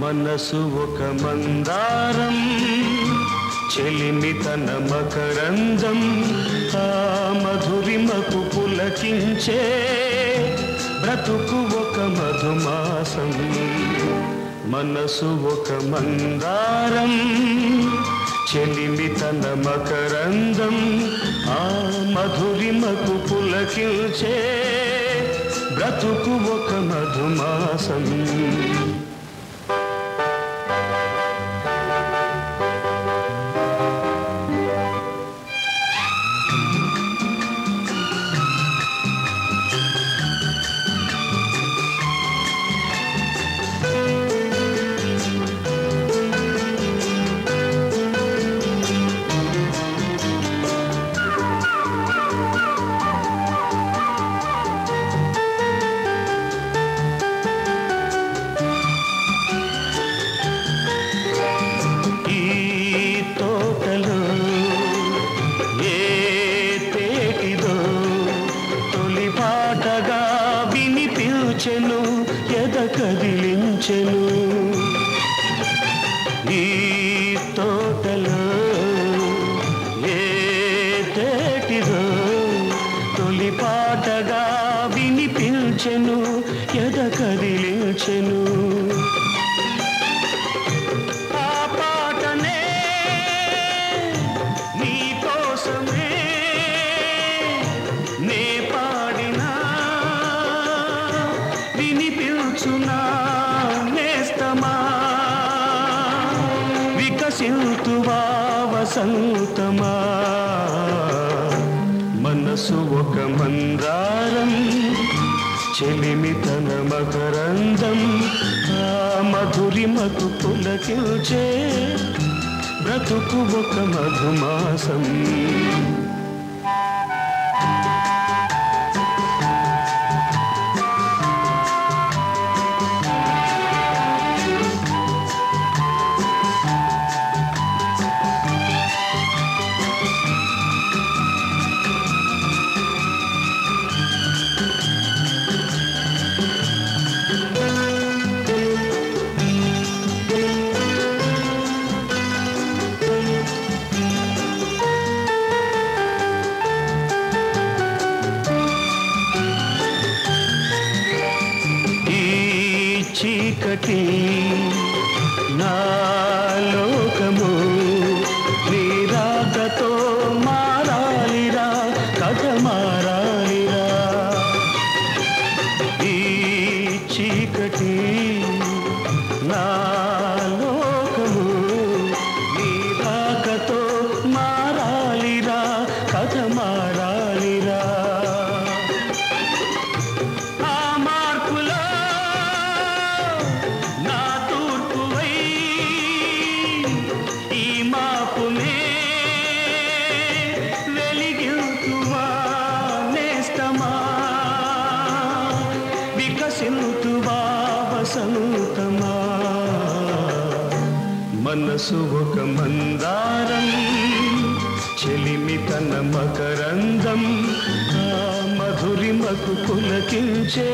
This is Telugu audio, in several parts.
మనసు ఒక మందారం చెలిమి తన మకరందం ఆ మధురిమకు పులకించే బ్రతుకు ఒక మధుమాసం మనసు ఒక మందారం. చెలిమి తన మకరందం ఆ మధురిమకు పులకించే బ్రతుకు ఒక మధుమాసం. కదిలించెను. ఈ తోటలో ఏ తేటిదో తొలి పాటగా వినిపించెను ఎద కదిలించెను. వినిపించునా నేస్తమా? వికసింతువా వసంతమా? మనసు ఒక మందారం చెలిమి తన మకరందం. ఆ మధురిమకు పులకిల్చే బ్రతుకు ఒక మధుమాసం. చీకటి నా లోకము నీ రాకతో మారాలిరా కథ వికసింతువా వసంతమా? మనసు ఒక మందారం చెలిమి తన మకరందం. ఆ మధురిమకు పులకించే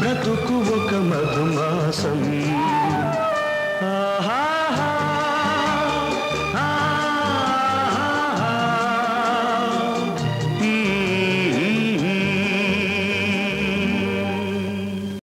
బ్రతుకు ఒక మధుమాసం.